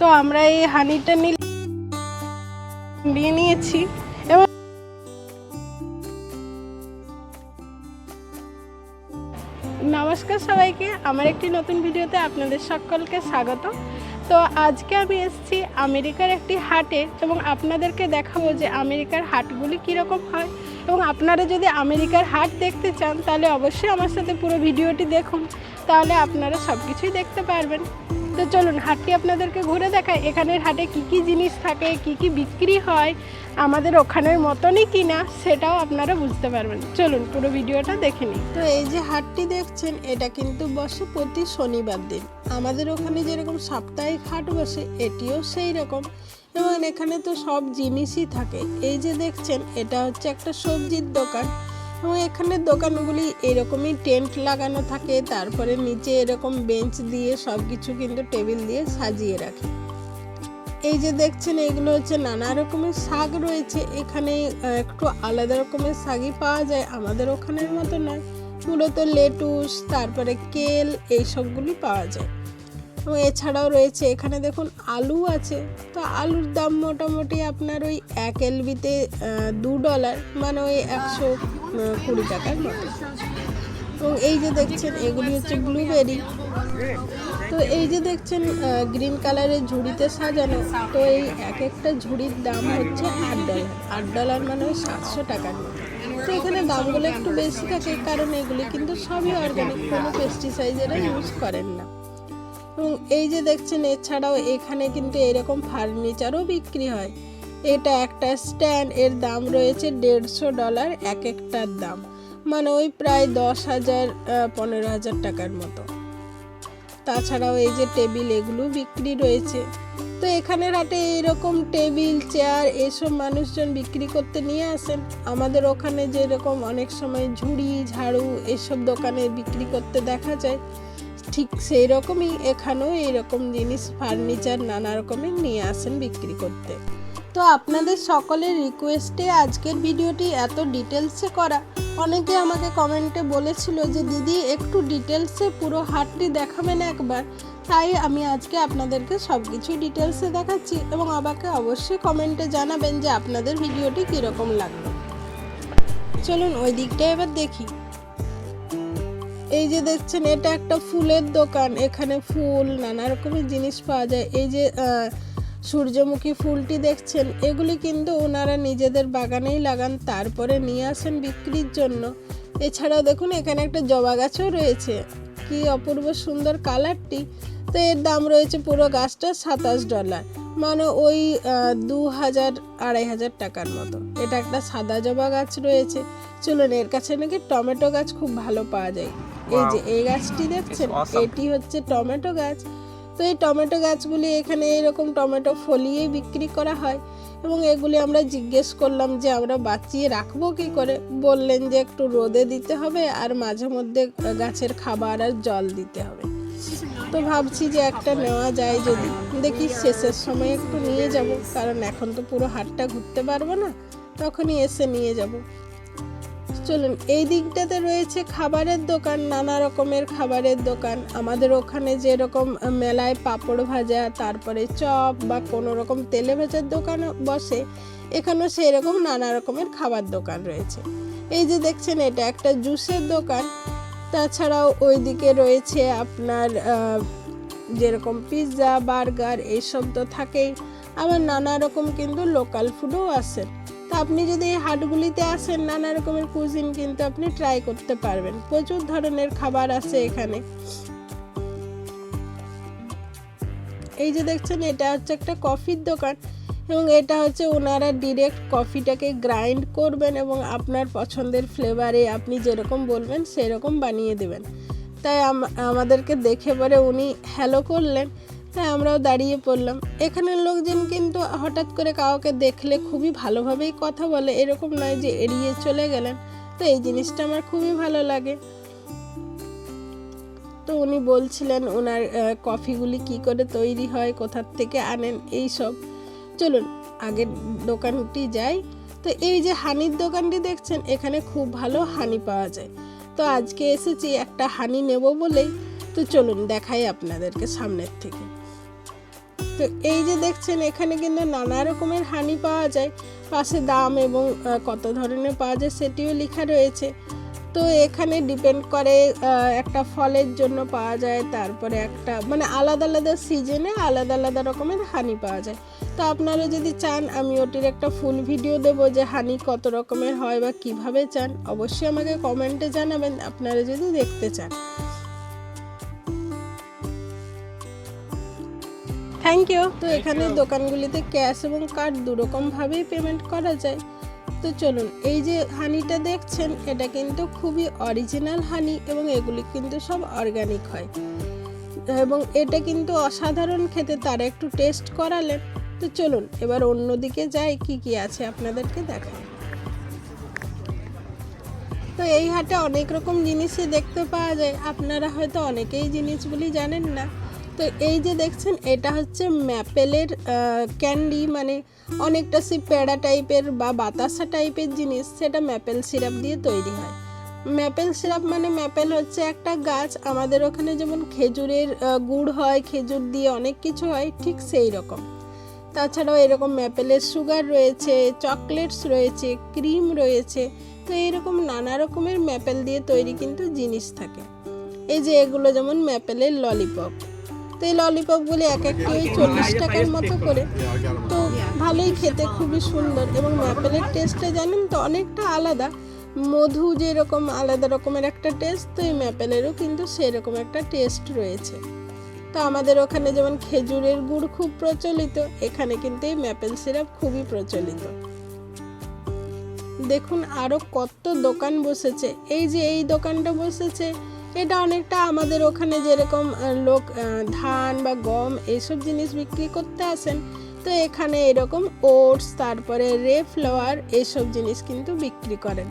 তো আমরা এই হানিটা নিয়ে নিয়ে নিয়েছি। এবং নমস্কার সবাইকে, আমার একটি নতুন ভিডিওতে আপনাদের সকলকে স্বাগত। তো আজকে আমি এসেছি আমেরিকার একটি হাটে এবং আপনাদেরকে দেখাবো যে আমেরিকার হাটগুলি কীরকম হয়। এবং আপনারা যদি আমেরিকার হাট দেখতে চান, তাহলে অবশ্যই আমার সাথে পুরো ভিডিওটি দেখুন। তাহলে আপনারা সব কিছুই দেখতে পারবেন। তো চলুন, হাটটি আপনাদেরকে ঘুরে দেখায় এখানের হাটে কি কি জিনিস থাকে, কি কি বিক্রি হয়, আমাদের ওখানের মতনই কিনা সেটাও আপনারা বুঝতে পারবেন। চলুন, পুরো ভিডিওটা দেখে নিই। তো এই যে হাটটি দেখছেন, এটা কিন্তু বসে প্রতি শনিবার দিন। আমাদের ওখানে যেরকম সাপ্তাহিক হাট বসে, এটিও সেই রকম এবং এখানে তো সব জিনিসই থাকে। এই যে দেখছেন, এটা হচ্ছে একটা সবজির দোকান। এখানে দোকানগুলি এরকমই টেন্ট লাগানো থাকে, তারপরে নিচে এরকম বেঞ্চ দিয়ে সব কিছু কিন্তু টেবিল দিয়ে সাজিয়ে রাখে। এই যে দেখছেন, এগুলো হচ্ছে নানা রকমের শাক রয়েছে। এখানে একটু আলাদা রকমের শাকই পাওয়া যায়, আমাদের ওখানের মতো নয়। মূলত লেটুস, তারপরে কেল, এই সবগুলি পাওয়া যায়। এবং এছাড়াও রয়েছে, এখানে দেখুন আলু আছে। তো আলুর দাম মোটামুটি আপনার ওই এক এলবিতে দু ডলার মানে ওই একশো কুড়ি টাকার মতো। এবং এই যে দেখছেন, এগুলি হচ্ছে ব্লুবেরি তো এই যে দেখছেন গ্রিন কালারের ঝুড়িতে সাজানো, তো এই এক একটা ঝুড়ির দাম হচ্ছে আট ডলার। আট ডলার মানে ওই সাতশো টাকার মতো। তো এখানে দামগুলো একটু বেশি থাকে, কারণ এগুলি কিন্তু সবই অর্গানিক কোনো পেস্টিসাইডেরা ইউজ করেন না। এবং এই যে দেখছেন, এছাড়াও এখানে কিন্তু এরকম ফার্নিচারও বিক্রি হয়। এটা একটা স্ট্যান্ড, এর দাম রয়েছে দেড়শো ডলার এক একটার দাম। মানে ওই প্রায় দশ হাজার পনেরো হাজার টাকার মতো। তাছাড়াও এই যে টেবিল এগুলো বিক্রি রয়েছে। তো এখানে হাটে এরকম টেবিল, চেয়ার এসব মানুষজন বিক্রি করতে নিয়ে আসেন। আমাদের ওখানে যেরকম অনেক সময় ঝুড়ি, ঝাড়ু এসব দোকানে বিক্রি করতে দেখা যায়। ঠিক সেই রকমই এখানেও এইরকম জিনিস ফার্নিচার নানা রকমের নিয়ে আসেন বিক্রি করতে। তো আপনাদের সকলের রিকোয়েস্টে আজকের ভিডিওটি এত ডিটেলসে করা। অনেকে আমাকে কমেন্টে বলেছিল যে, দিদি, একটু ডিটেলসে পুরো হাটটি দেখাবেন একবার। তাই আমি আজকে আপনাদেরকে সব কিছুই ডিটেলসে দেখাচ্ছি এবং আমাকে অবশ্যই কমেন্টে জানাবেন যে আপনাদের ভিডিওটি কীরকম লাগল। চলুন ওই দিকটা এবার দেখি। এই যে দেখছেন, এটা একটা ফুলের দোকান। এখানে ফুল, নানা রকমের জিনিস পাওয়া যায়। এই যে সূর্যমুখী ফুলটি দেখছেন, এগুলি কিন্তু ওনারা নিজেদের বাগানেই লাগান, তারপরে নিয়ে আসেন বিক্রির জন্য। এছাড়াও দেখুন, এখানে একটা জবা গাছও রয়েছে। কি অপূর্ব সুন্দর কালারটি। তো এর দাম রয়েছে পুরো গাছটা সাতাশ ডলার। মানে ওই দু হাজার, আড়াই হাজার টাকার মতো। এটা একটা সাদা জবা গাছ রয়েছে। চলুন, এর কাছে নাকি টমেটো গাছ খুব ভালো পাওয়া যায়। এই যে এই গাছটি দেখছেন? এটি হচ্ছে টমেটো গাছ। তো এই টমেটো গাছগুলি এখানে এরকম টমেটো ফলিয়েই বিক্রি করা হয় এবং এগুলি আমরা জিজ্ঞেস করলাম যে আমরা বাঁচিয়ে রাখব কি করে? বললেন যে একটু রোদে দিতে হবে আর মাঝে মধ্যে গাছের খাবার আর জল দিতে হবে। তো ভাবছি যে একটা নেওয়া যায় যদি। দেখি শেষের সময় একটু নিয়ে যাব কারণ এখন তো পুরো হাটটা ঘুরতে পারব না। তখনই এসে নিয়ে যাব। চলুন, এই দিকটাতে রয়েছে খাবারের দোকান, নানা রকমের খাবারের দোকান। আমাদের ওখানে যেরকম মেলায় পাঁপড় ভাজা, তারপরে চপ বা কোনো রকম তেলে ভাজার দোকান বসে, এখানেও সেই রকম নানা রকমের খাবার দোকান রয়েছে। এই যে দেখছেন, এটা একটা জুসের দোকান। তাছাড়াও ওইদিকে রয়েছে আপনার যেরকম পিৎজা, বার্গার এইসব তো থাকেই। আবার নানা রকম কিন্তু লোকাল ফুডও তা আপনি যদি এই হাটগুলিতে আসেন, নানা রকমের কুজিন কিন্তু আপনি ট্রাই করতে পারবেন। প্রচুর ধরনের খাবার আছে এখানে। এই যে দেখছেন, এটা হচ্ছে একটা কফির দোকান এবং এটা হচ্ছে ওনারা ডিরেক্ট কফিটাকে গ্রাইন্ড করবেন এবং আপনার পছন্দের ফ্লেভারে আপনি যেরকম বলবেন, সেরকম বানিয়ে দেবেন। তাই আমাদেরকে দেখে পরে উনি হ্যালো করলেন। তাই আমরাও দাঁড়িয়ে পড়লাম। এখানের লোকজন কিন্তু হঠাৎ করে কাউকে দেখলে খুবই ভালোভাবেই কথা বলে। এরকম নয় যে এড়িয়ে চলে গেলেন। তো এই জিনিসটা আমার খুবই ভালো লাগে। তো উনি বলছিলেন, ওনার কফিগুলি কি করে তৈরি হয়? কোথার থেকে আনেন? এই সব। চলুন, আগের দোকানটি যাই। তো এই যে হানির দোকানটি দেখছেন, এখানে খুব ভালো হানি পাওয়া যায়। তো আজকে এসেছি একটা হানি নেব বলেই। তো চলুন, দেখাই আপনাদেরকে সামনের থেকে। তো এই যে দেখছেন, এখানে কিন্তু নানা রকমের হানি পাওয়া যায়। পাশে দাম এবং কত ধরনের পাওয়া যায় সেটিও লেখা রয়েছে। তো এখানে ডিপেন্ড করে একটা ফলের জন্য পাওয়া যায়, তারপরে একটা মানে আলাদা আলাদা সিজনে আলাদা আলাদা রকমের হানি পাওয়া যায়। তো আপনারা যদি চান, আমি ওটির একটা ফুল ভিডিও দেব যে হানি কত রকমের হয় বা কীভাবে চান, অবশ্যই আমাকে কমেন্টে জানাবেন। আপনারা যদি দেখতে চান। থ্যাংক ইউ তো এখানে দোকানগুলিতে ক্যাশ এবং কার্ড দুরকমভাবেই পেমেন্ট করা যায়। তো চলুন এই যে হানিটা দেখছেন এটা কিন্তু খুবই অরিজিনাল হানি এবং এগুলি কিন্তু সব অর্গানিক হয়। এবং এটা কিন্তু অসাধারণ খেতে তারা একটু টেস্ট করালেন। তো চলুন এবার অন্যদিকে যাই কি কি আছে আপনাদেরকে দেখাই। তো এই হাটে অনেক রকম জিনিসই দেখতে পাওয়া যায়। আপনারা হয়তো অনেকেই জিনিসগুলি জানেন না। তো এই যে দেখছেন, এটা হচ্ছে ম্যাপেলের ক্যান্ডি মানে অনেকটা সে পেড়া টাইপের বা বাতাসা টাইপের জিনিস, সেটা ম্যাপেল সিরাপ দিয়ে তৈরি হয়। ম্যাপেল সিরাপ মানে ম্যাপেল হচ্ছে একটা গাছ, আমাদের ওখানে যেমন খেজুরের গুড় হয়, খেজুর দিয়ে অনেক কিছু হয়, ঠিক সেই রকম। তাছাড়াও এরকম ম্যাপেলের সুগার রয়েছে, চকলেটস রয়েছে, ক্রিম রয়েছে, তো এইরকম নানা রকমের ম্যাপেল দিয়ে তৈরি কিন্তু জিনিস থাকে। এই যে এগুলো যেমন ম্যাপেলের ললিপপ। তো এই ললিপপগুলি এক একটি ওই চল্লিশ টাকার মতো করে। তো ভালোই খেতে, খুবই সুন্দর এবং ম্যাপেলের টেস্টটা জানেন তো অনেকটা আলাদা। মধু যেরকম আলাদা রকমের একটা টেস্ট, তো এই ম্যাপেলেরও কিন্তু সেরকম একটা টেস্ট রয়েছে। তো আমাদের ওখানে যেমন খেজুরের গুড় খুব প্রচলিত, এখানে কিন্তু এই ম্যাপেল সিরাপ খুবই প্রচলিত। দেখুন আরও কত দোকান বসেছে। এই যে এই দোকানটা বসেছে এটা অনেকটা আমাদের ওখানে যেরকম লোক ধান বা গম এইসব জিনিস বিক্রি করতে আসেন। তো এখানে এরকম ওটস, তারপরে রে ফ্লাওয়ার এইসব জিনিস কিন্তু বিক্রি করেন।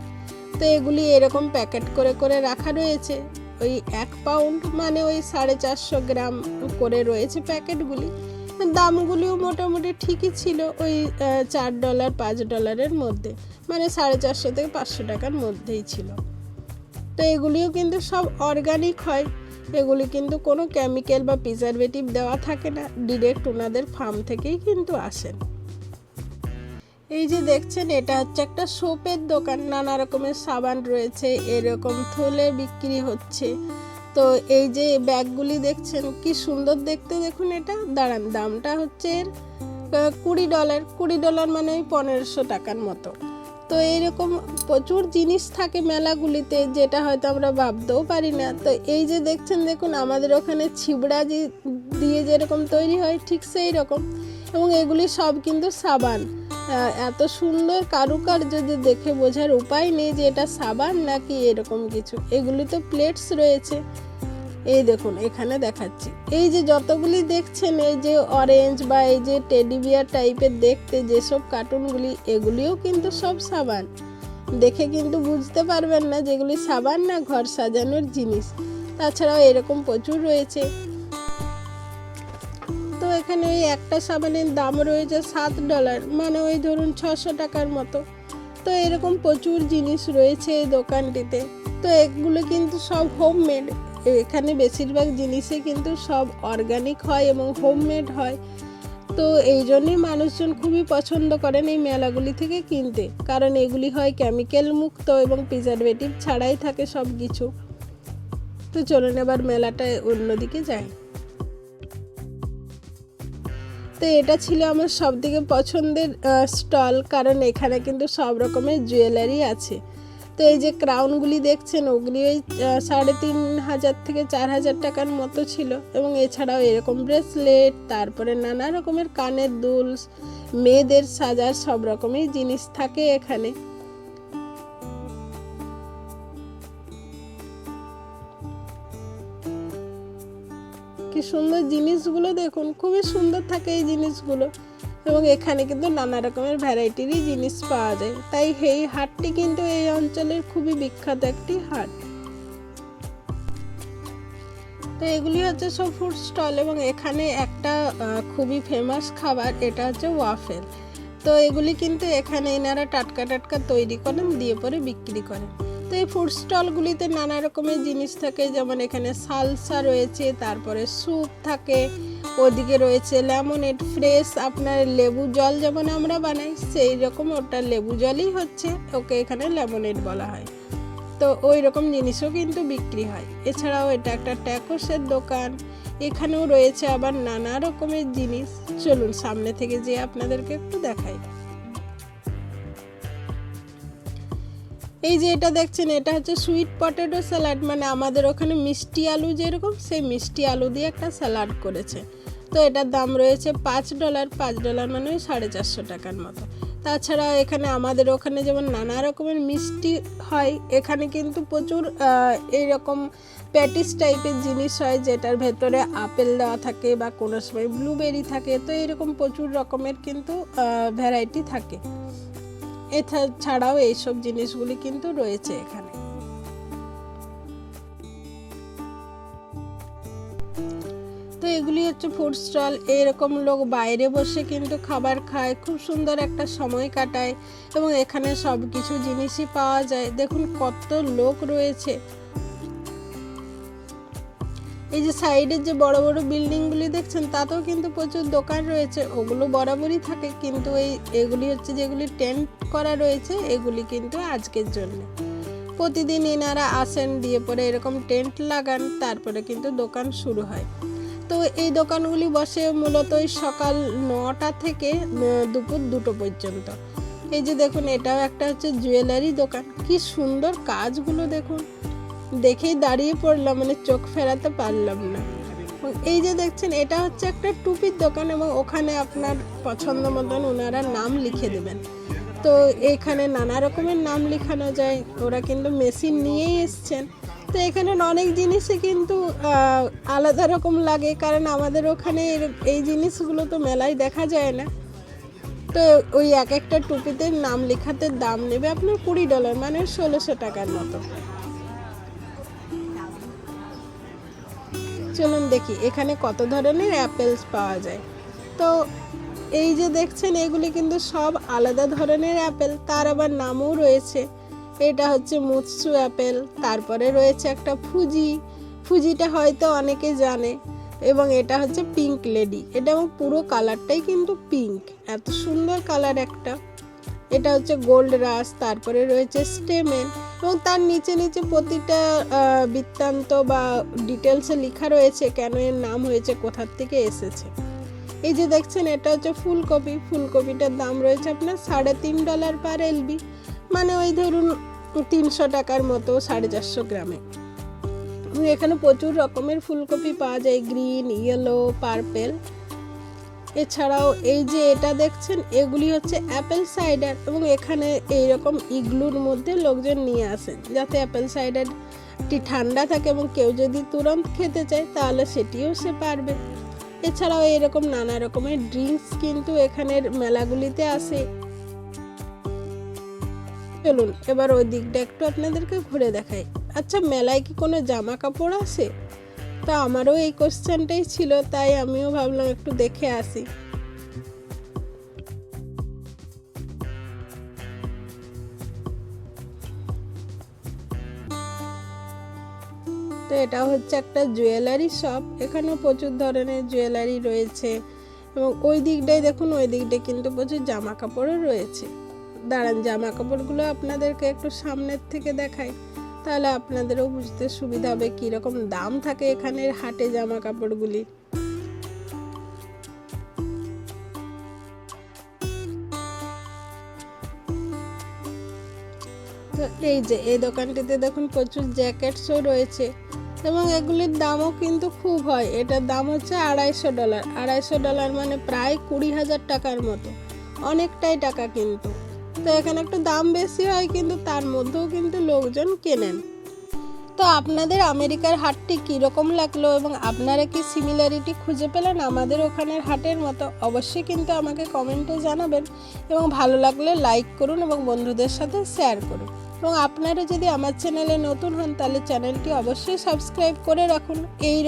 তো এগুলি এরকম প্যাকেট করে করে রাখা রয়েছে। ওই এক পাউন্ড মানে ওই সাড়ে চারশো গ্রাম করে রয়েছে প্যাকেটগুলি। দামগুলিও মোটামুটি ঠিকই ছিল ওই চার ডলার, পাঁচ ডলারের মধ্যে। মানে সাড়ে চারশো থেকে পাঁচশো টাকার মধ্যেই ছিল। তো এগুলিও কিন্তু সব অর্গানিক হয়। এগুলি কিন্তু কোনো কেমিক্যাল বা প্রিজারভেটিভ দেওয়া থাকে না। ডিরেক্ট ওনাদের ফার্ম থেকেই কিন্তু আসেন এই যে দেখছেন, এটা হচ্ছে একটা সোপের দোকান। নানা রকমের সাবান রয়েছে, এরকম থলে বিক্রি হচ্ছে। তো এই যে ব্যাগগুলি দেখছেন, কি সুন্দর দেখতে দেখুন এটা। দাঁড়ান, দামটা হচ্ছে এর কুড়ি ডলার কুড়ি ডলার মানে ওই পনেরোশো টাকার মতো। তো এইরকম প্রচুর জিনিস থাকে মেলাগুলিতে যেটা হয়তো আমরা ভাবতেও পারি না। তো এই যে দেখছেন, দেখুন, আমাদের ওখানে ছিবড়া যে- দিয়ে যেরকম তৈরি হয়, ঠিক সেই রকম। এবং এগুলি সব কিন্তু সাবান। এত সুন্দর কারুকার্য যে দেখে বোঝার উপায় নেই যে এটা সাবান নাকি এরকম কিছু। এগুলি তো প্লেটস রয়েছে। এই দেখুন, এখানে দেখাচ্ছি। এই যে যতগুলি দেখছেন, এই যে অরেঞ্জ বা এই যে টেডি বিয়ার টাইপের দেখতে, যেসব কার্টুনগুলি এগুলিও কিন্তু সব সাবান। দেখে কিন্তু বুঝতে পারবেন না যেগুলি সাবান না ঘর সাজানোর জিনিস। তাছাড়াও এরকম প্রচুর রয়েছে। তো এখানে ওই একটা সাবানের দাম রয়েছে সাত ডলার মানে ওই ধরুন ছশো টাকার মতো। তো এরকম প্রচুর জিনিস রয়েছে এই দোকানটিতে। তো এগুলো কিন্তু সব হোমমেড এখানে বেশিরভাগ জিনিসই কিন্তু সব অর্গানিক হয় এবং হোমমেড হয়। তো এই জন্যই মানুষজন খুবই পছন্দ করেন এই মেলাগুলি থেকে কিনতে। কারণ এগুলি হয় কেমিক্যাল মুক্ত এবং প্রিজারভেটিভ ছাড়াই থাকে সব কিছু তো চলুন এবার মেলাটায় অন্যদিকে যাই। তো এটা ছিল আমার সব থেকে পছন্দের স্টল কারণ এখানে কিন্তু সব রকমের জুয়েলারি আছে। তো এই যে ক্রাউনগুলি দেখছেন, ওগুলি ওই সাড়ে তিন হাজার থেকে চার হাজার টাকার মতো ছিল। এবং এছাড়াও এরকম ব্রেসলেট তারপরে নানা রকমের কানের দুল মেয়েদের সাজার সব রকমের জিনিস থাকে এখানে। কি সুন্দর জিনিসগুলো দেখুন, খুবই সুন্দর থাকে এই জিনিসগুলো। এবং এখানে কিন্তু নানা রকমের ভ্যারাইটিরই জিনিস পাওয়া যায়। তাই এই হাটটি কিন্তু এই অঞ্চলের খুবই বিখ্যাত একটি হাট। তো এগুলি হচ্ছে সব ফুড স্টল এবং এখানে একটা খুবই ফেমাস খাবার, এটা হচ্ছে ওয়াফেল তো এগুলি কিন্তু এখানে এনারা টাটকা টাটকা তৈরি করেন, দিয়ে পরে বিক্রি করেন। তো এই ফুড স্টলগুলিতে নানা রকমের জিনিস থাকে, যেমন এখানে সালসা রয়েছে, তারপরে স্যুপ থাকে ওদিকে রয়েছে লেমনেড ফ্রেশ, আপনার লেবু জল যেমন আমরা বানাই, সেই রকম ওটা লেবু জলই হচ্ছে, ওকে এখানে লেমনেড বলা হয়। তো ওই রকম জিনিসও কিন্তু বিক্রি হয়। এছাড়াও এটা একটা ট্যাকোসের দোকান, এখানেও রয়েছে আবার নানা রকমের জিনিস। চলুন সামনে থেকে যে আপনাদেরকে একটু দেখাই। এই যে এটা দেখছেন, এটা হচ্ছে সুইট পটেটো স্যালাড মানে আমাদের ওখানে মিষ্টি আলু যেরকম, সেই মিষ্টি আলু দিয়ে একটা স্যালাড করেছে। তো এটার দাম রয়েছে পাঁচ ডলার পাঁচ ডলার মানে ওই সাড়ে চারশো টাকার মতো। তাছাড়া এখানে আমাদের ওখানে যেমন নানা রকমের মিষ্টি হয়, এখানে কিন্তু প্রচুর এইরকম প্যাটিস টাইপের জিনিস হয়, যেটার ভেতরে আপেল দেওয়া থাকে বা কোনো সময় ব্লুবেরি থাকে, তো এরকম প্রচুর রকমের কিন্তু ভ্যারাইটি থাকে। এছাড়াও এইসব জিনিসগুলি কিন্তু রয়েছে এখানে। তো এগুলি হচ্ছে ফুড স্টল এরকম লোক বাইরে বসে কিন্তু খাবার খায়, খুব সুন্দর একটা সময় কাটায় এবং এখানে সব কিছু জিনিসই পাওয়া যায়। দেখুন কত লোক রয়েছে। এই যে সাইডের যে বড় বড় বিল্ডিংগুলি দেখছেন, তাতেও কিন্তু প্রচুর দোকান রয়েছে। ওগুলো বরাবরই থাকে, কিন্তু এই, এগুলি হচ্ছে যেগুলি টেন্ট করা রয়েছে, এগুলি কিন্তু আজকের জন্য। প্রতিদিন এনারা আসেন, দিয়ে পরে এরকম টেন্ট লাগান, তারপরে কিন্তু দোকান শুরু হয়। তো এই দোকানগুলি বসে মূলত সকাল নটা থেকে দুপুর দুটো পর্যন্ত। এই যে দেখুন, এটাও একটা হচ্ছে জুয়েলারি দোকান। কি সুন্দর কাজগুলো দেখুন। দেখেই দাঁড়িয়ে পড়লাম মানে চোখ ফেরাতে পারলাম না। এই যে দেখছেন, এটা হচ্ছে একটা টুপির দোকান এবং ওখানে আপনার পছন্দ মতন ওনারা নাম লিখে দেবেন। তো এখানে নানা রকমের নাম লেখানো যায়। ওরা কিন্তু মেশিন নিয়েই এসছেন। তো এখানে অনেক জিনিসই কিন্তু আলাদা রকম লাগে, কারণ আমাদের ওখানে এই জিনিসগুলো তো মেলায় দেখা যায় না। তো ওই এক একটা টুপিতে নাম লেখাতে দাম নেবে আপনার কুড়ি ডলার মানে ষোলোশো টাকার মতো। চলুন দেখি, এখানে কত ধরনের অ্যাপেলস পাওয়া যায়। তো এই যে দেখছেন, এগুলি কিন্তু সব আলাদা ধরনের অ্যাপেল, তার আবার নামও রয়েছে। এটা হচ্ছে মুৎসু অ্যাপেল। তারপরে রয়েছে একটা ফুজি। ফুজিটা হয়তো অনেকে জানে এবং এটা হচ্ছে পিঙ্ক লেডি। এটা এবং পুরো কালারটাই কিন্তু পিঙ্ক। এত সুন্দর কালার একটা। এটা হচ্ছে গোল্ড রাস, তারপরে রয়েছে স্টেমেন এবং তার নিচে নিচে প্রতিটা বৃত্তান্ত বা ডিটেলসে লেখা রয়েছে কেন এর নাম হয়েছে, কোথার থেকে এসেছে। এই যে দেখছেন, এটা হচ্ছে ফুলকপি। ফুলকপিটার দাম রয়েছে আপনার সাড়ে তিন ডলার পার এলবি। মানে ওই ধরুন তিনশো টাকার মতো, সাড়ে চারশো গ্রামে। এখানে প্রচুর রকমের ফুলকপি পাওয়া যায়, গ্রিন ইয়েলো পার্পেল এছাড়াও এই যে এটা দেখছেন, এগুলি হচ্ছে অ্যাপেল সাইডার এবং এখানে এইরকম ইগলুর মধ্যে লোকজন নিয়ে আসেন, যাতে অ্যাপেল সাইডারটি ঠান্ডা থাকে এবং কেউ যদি তুরন্ত খেতে চায়, তাহলে সেটিও সে পারবে। এছাড়াও এরকম নানা রকমের ড্রিঙ্কস কিন্তু এখানের মেলাগুলিতে আসে। চলুন, এবার ওই দিকটা একটু আপনাদেরকে ঘুরে দেখাই। আচ্ছা মেলায় কি কোনো জামা কাপড় আসে তা আমারও এই কোশ্চেনটাই ছিল, তাই আমিও ভাবলাম একটু দেখে আসি। তো এটা হচ্ছে একটা জুয়েলারি শপ এখানেও প্রচুর ধরনের জুয়েলারি রয়েছে। এবং ওই দিকটায় দেখুন, ওই দিকটায় কিন্তু প্রচুর জামা কাপড়ও রয়েছে। দাঁড়ান জামা কাপড়গুলো আপনাদেরকে একটু সামনের থেকে দেখাই। তাহলে আপনাদেরও বুঝতে সুবিধা হবে কীরকম দাম থাকে এখানের হাটে জামা কাপড়গুলি তো এই যে, এই দোকানটিতে দেখুন প্রচুর জ্যাকেটসও রয়েছে এবং এগুলির দামও কিন্তু খুব হয়। এটার দাম হচ্ছে আড়াইশো ডলার। আড়াইশো ডলার মানে প্রায় কুড়ি হাজার টাকার মতো। অনেকটাই টাকা কিন্তু। তো এখানে একটু দাম বেশি হয়, কিন্তু তার মধ্যেও কিন্তু লোকজন কেনেন। তো আপনাদের আমেরিকার হাটটি কীরকম লাগল এবং আপনারা কি সিমিলারিটি খুঁজে পেলেন আমাদের ওখানের হাটের মতো? অবশ্যই কিন্তু আমাকে কমেন্টে জানাবেন এবং ভালো লাগলে লাইক করুন এবং বন্ধুদের সাথে শেয়ার করুন। এবং আপনারা যদি আমার চ্যানেলে নতুন হন, তাহলে চ্যানেলটি অবশ্যই সাবস্ক্রাইব করে রাখুন। এই